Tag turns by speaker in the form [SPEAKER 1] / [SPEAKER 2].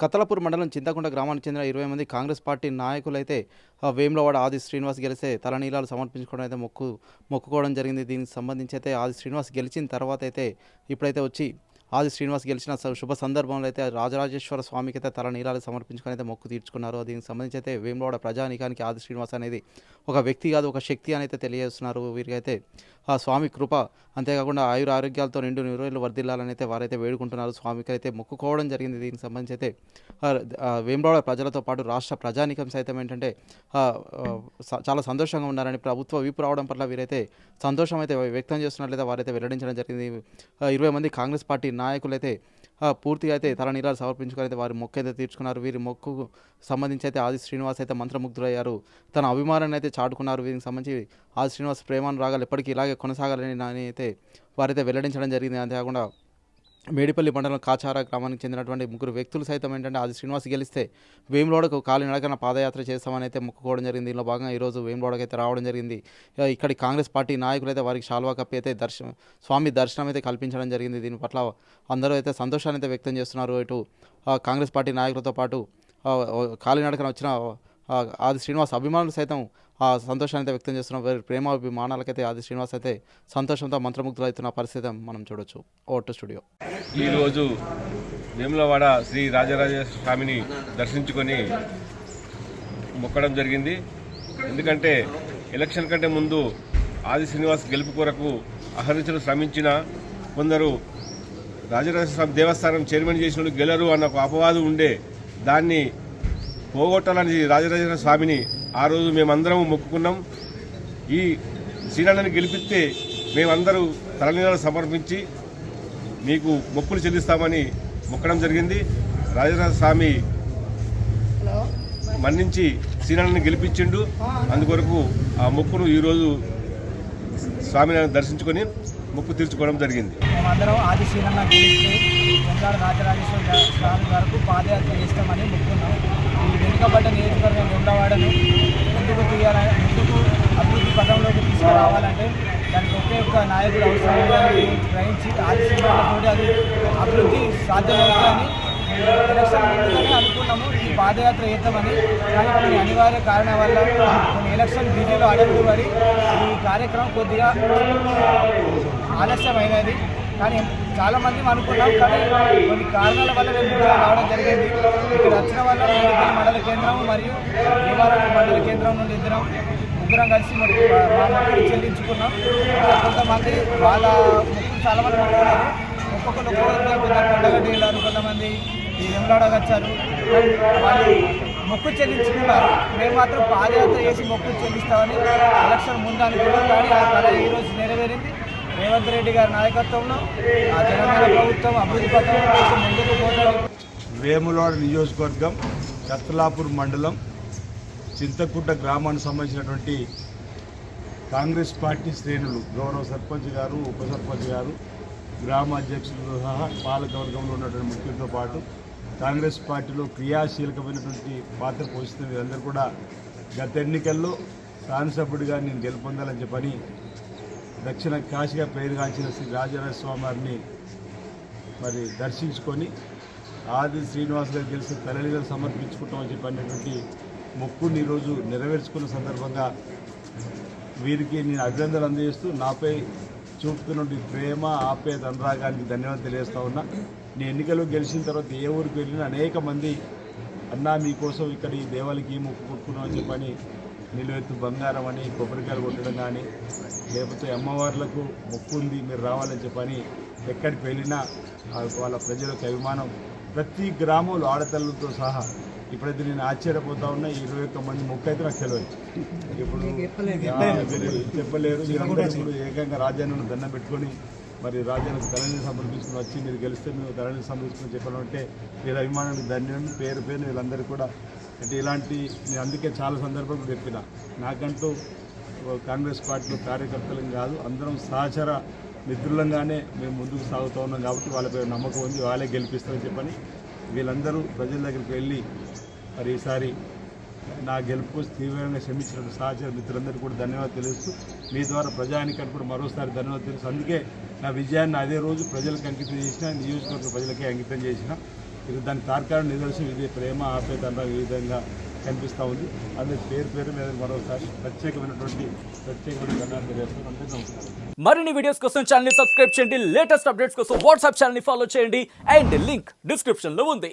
[SPEAKER 1] కతలపూర్ మండలం చింతకుంట గ్రామానికి చెందిన ఇరవై మంది కాంగ్రెస్ పార్టీ నాయకులైతే ఆ, వేములవాడ ఆది శ్రీనివాస్ గెలిస్తే తలనీలాలు సమర్పించుకోవడం అయితే మొక్కు మొక్కుకోవడం జరిగింది. దీనికి సంబంధించి అయితే ఆది శ్రీనివాస్ గెలిచిన తర్వాత అయితే ఇప్పుడైతే వచ్చి ఆది శ్రీనివాస్ గెలిచిన స- శుభ సందర్భంలో అయితే రాజరాజేశ్వర స్వామికి అయితే తల నీలాలు సమర్పించుకొని అయితే మొక్కు తీర్చుకున్నారు. దీనికి సంబంధించి అయితే వేములవాడ ప్రజానీకానికి ఆది శ్రీనివాస్ అనేది ఒక వ్యక్తి కాదు ఒక శక్తి అని అయితే తెలియజేస్తున్నారు. వీరికైతే ఆ స్వామి కృప అంతేకాకుండా ఆయుర ఆరోగ్యాలతో నిండు నిరోజులు వర్ధిల్లాలని అయితే వారైతే వేడుకుంటున్నారు. స్వామికి అయితే మొక్కుకోవడం జరిగింది. దీనికి సంబంధించి అయితే వేమరాడ ప్రజలతో పాటు రాష్ట్ర ప్రజానీకం సైతం ఏంటంటే చాలా సంతోషంగా ఉన్నారని ప్రభుత్వ వీపు రావడం పట్ల వీరైతే సంతోషం అయితే వ్యక్తం చేస్తున్నట్లయితే వారైతే వెల్లడించడం జరిగింది. ఇరవై మంది కాంగ్రెస్ పార్టీ నాయకులైతే పూర్తిగా అయితే తల నీరాలు సమర్పించుకొని అయితే వారి మొక్క అయితే తీర్చుకున్నారు. వీరి మొక్కుకు సంబంధించి అయితే ఆది శ్రీనివాస్ అయితే మంత్రముగ్ధులయ్యారు. తన అభిమానాన్ని అయితే చాటుకున్నారు. వీరికి సంబంధించి ఆది శ్రీనివాస్ ప్రేమాను రాగాలు ఎప్పటికీ ఇలాగే కొనసాగాలని అయితే వారైతే వెల్లడించడం జరిగింది. అంతేకాకుండా మేడిపల్లి మండలం కాచార గ్రామానికి చెందినటువంటి ముగ్గురు వ్యక్తులు సైతం ఏంటంటే ఆది శ్రీనివాస్ గెలిస్తే వేములోడకు కాలినడకన పాదయాత్ర చేస్తామని అయితే మొక్కుకోవడం జరిగింది. దీనిలో భాగంగా ఈరోజు వేములోడకు అయితే రావడం జరిగింది. ఇక్కడి కాంగ్రెస్ పార్టీ నాయకులు అయితే వారికి శాల్వా కప్పి అయితే దర్శనం స్వామి దర్శనం అయితే కల్పించడం జరిగింది. దీని పట్ల అందరూ అయితే సంతోషాన్ని అయితే వ్యక్తం చేస్తున్నారు. ఇటు కాంగ్రెస్ పార్టీ నాయకులతో పాటు కాలినడకన వచ్చిన ఆది శ్రీనివాస్ అభిమానులు సైతం ఆ సంతోషాన్ని అయితే వ్యక్తం చేస్తున్న వారి ప్రేమాభిమానాలకైతే ఆది శ్రీనివాస్ అయితే సంతోషంతో మంత్రముగ్ధులవుతున్న పరిస్థితి మనం చూడొచ్చు. ఓటు స్టూడియో.
[SPEAKER 2] ఈరోజు వేములవాడ శ్రీ రాజరాజ స్వామిని దర్శించుకొని మొక్కడం జరిగింది. ఎందుకంటే ఎలక్షన్ కంటే ముందు ఆది శ్రీనివాస్ గెలుపు కొరకు అహరించడం శ్రమించిన కొందరు రాజరాజ స్వామి దేవస్థానం చైర్మన్ చేసిన గెలరు అన్న ఒక అపవాదం ఉండే దాన్ని పోగొట్టాలని రాజరాజేశ్వర స్వామిని ఆ రోజు మేమందరం మొక్కుకున్నాం. ఈ శ్రీనాథని గెలిపిస్తే మేమందరూ తలనీళ్ళు సమర్పించి మీకు మొక్కులు చెల్లిస్తామని మొక్కడం జరిగింది. రాజరాజ స్వామి మన్నించి శ్రీనాథని గెలిపించిండు. అందుకొరకు ఆ మొక్కును ఈరోజు స్వామిని దర్శించుకొని మొక్కు తీర్చుకోవడం జరిగింది.
[SPEAKER 3] మేమందరం ఆది శ్రీరంగ గెలిస్తే రాజరాజేశ్వర స్వామి వరకు పాదయాత్ర చేస్తామని మొక్కున్నాం ఈ వెనుకబడ్డ నియోజకవర్గం వెండవాడను ముందుకు తీయాలని ముందుకు అభివృద్ధి పథంలోకి తీసుకురావాలంటే దానికి ఒకే ఒక్క నాయకుడు అవసరం గ్రహించి ఆది అది అభివృద్ధి సాధ్యమవుతుందని ఎలక్షన్ ముందుగానే అనుకున్నాము. ఈ పాదయాత్ర చేద్దామని. కానీ కొన్ని అనివార్య కారణాల వల్ల కొన్ని ఎలక్షన్ బిజీలో అడగడు పడి ఈ కార్యక్రమం కొద్దిగా ఆలస్యమైనది. కానీ చాలా మంది అనుకున్నాం. కానీ కొన్ని కారణాల వల్ల మేము రావడం జరిగింది. ఇక్కడ వచ్చిన వల్ల మండల కేంద్రం మరియు నివారణ మండల కేంద్రం నుండి ఇద్దరం ముగ్గురం కలిసి మరి చెల్లించుకున్నాం. కొంతమంది వాళ్ళ మొక్కులు చాలా మంది మొక్కున్నారు ఒక్కొక్కరు ఒక్కొక్కరు కొందరు కొండగడ్డి వెళ్ళారు కొంతమంది ఈ వచ్చారు. వాళ్ళు మొక్కు చెల్లించుకున్నారు. మేము మాత్రం పాదయాత్ర చేసి మొక్కు చెల్లిస్తామని ఎలక్షన్ ముందు అనుకున్నాం. కానీ ఆ కళ ఈరోజు నెరవేరింది. రేవంత్ రెడ్డి గారి నాయకత్వంలో ఆ తెలంగాణ ప్రభుత్వం అభివృద్ధి పథకం ముందుకు పోతాడు
[SPEAKER 4] వేములవాడ నియోజకవర్గం కత్తలాపూర్ మండలం చింతకుంట గ్రామానికి సంబంధించినటువంటి కాంగ్రెస్ పార్టీ శ్రేణులు గౌరవ సర్పంచ్ గారు ఉప సర్పంచ్ గారు గ్రామ అధ్యక్షులతో సహా పాలకవర్గంలో ఉన్నటువంటి ముఖ్యులతో పాటు కాంగ్రెస్ పార్టీలో క్రియాశీలకమైనటువంటి పాత్ర పోషిస్తున్న వీరందరూ కూడా గత ఎన్నికల్లో శాసనసభ్యుడిగా నేను గెలుపొందాలని చెప్పని దక్షిణ కాశీగా పేరుగాంచిన శ్రీ రాజరాజ స్వామి వారిని మరి దర్శించుకొని ఆది శ్రీనివాస్ గారు గెలిచి తలనీళ్ళు సమర్పించుకుంటామని చెప్పినటువంటి మొక్కుని ఈరోజు నెరవేర్చుకున్న సందర్భంగా వీరికి నేను అభినందనలు అందజేస్తూ నాపై చూపుతున్నటువంటి ప్రేమ ఆప్యాయత అనురాగానికి ధన్యవాదాలు తెలియజేస్తా ఉన్నా. నేను ఎన్నికల్లో గెలిచిన తర్వాత ఏ ఊరికి వెళ్ళినా అనేక మంది అన్నా మీకోసం ఇక్కడ ఈ దేవాలకి మొక్కు కొట్టుకున్నామని చెప్పని నిలువెత్తు బంగారం అని కొబ్బరికాయలు కొట్టడం కానీ లేకపోతే అమ్మవార్లకు మొక్కు ఉంది మీరు రావాలని చెప్పని ఎక్కడికి వెళ్ళినా వాళ్ళ ప్రజలకు అభిమానం. ప్రతి గ్రామంలో ఆడతల్లతో సహా ఇప్పుడైతే నేను ఆశ్చర్యపోతా ఉన్నా ఇరవై ఒక్క మంది మొక్క అయితే నాకు తెలియదు ఇప్పుడు చెప్పలేరు ఇప్పుడు ఏకంగా రాజ్యాన్ని దండం పెట్టుకొని మరి రాజ్యానికి తలని సమర్పించుకుని వచ్చి మీరు గెలిస్తే మేము తలని సమర్పించుకుని చెప్పడం అంటే వీళ్ళ అభిమానానికి ధన్యం పేరు పేరు వీళ్ళందరూ కూడా అంటే ఇలాంటి నేను అందుకే చాలా సందర్భాలు చెప్పిన. నాకంటూ కాంగ్రెస్ పార్టీలో కార్యకర్తలం కాదు అందరం సహచర మిత్రులంగానే మేము ముందుకు సాగుతూ ఉన్నాం కాబట్టి వాళ్ళపై నమ్మకం ఉంది వాళ్ళే గెలిపిస్తారని చెప్పని వీళ్ళందరూ ప్రజల దగ్గరికి వెళ్ళి మరి ఈసారి నా గెలుపు తీవ్రంగా శ్రమించిన సహచర మిత్రులందరికీ కూడా ధన్యవాదాలు తెలుస్తూ మీ ద్వారా ప్రజానికానికి కూడా మరోసారి ధన్యవాదాలు తెలుసు అందుకే నా విజయాన్ని అదే రోజు ప్రజలకు అంకితం చేసిన నియోజకవర్గ ప్రజలకే అంకితం చేసిన. ఇది దాని తార్కారణ నిదర్శనం ఇది ప్రేమ ఆప్యాయత అన్న ఈ విధంగా కనిపిస్తూ ఉంది. అందుకే పేరు పేరు మీద మరోసారి ప్రత్యేకమైనటువంటి ప్రత్యేకమైన ధన్యవాదాలు తెలియజేస్తున్నాను అందరికీ నమస్కారం.
[SPEAKER 5] మరిన్ని వీడియోస్ కోసం ఛానల్ సబ్స్క్రైబ్ చేయండి. లేటెస్ట్ అప్డేట్స్ కోసం వాట్సాప్ ఛానల్ ఫాలో చేయండి. అండ్ లింక్ డిస్క్రిప్షన్లో ఉంది.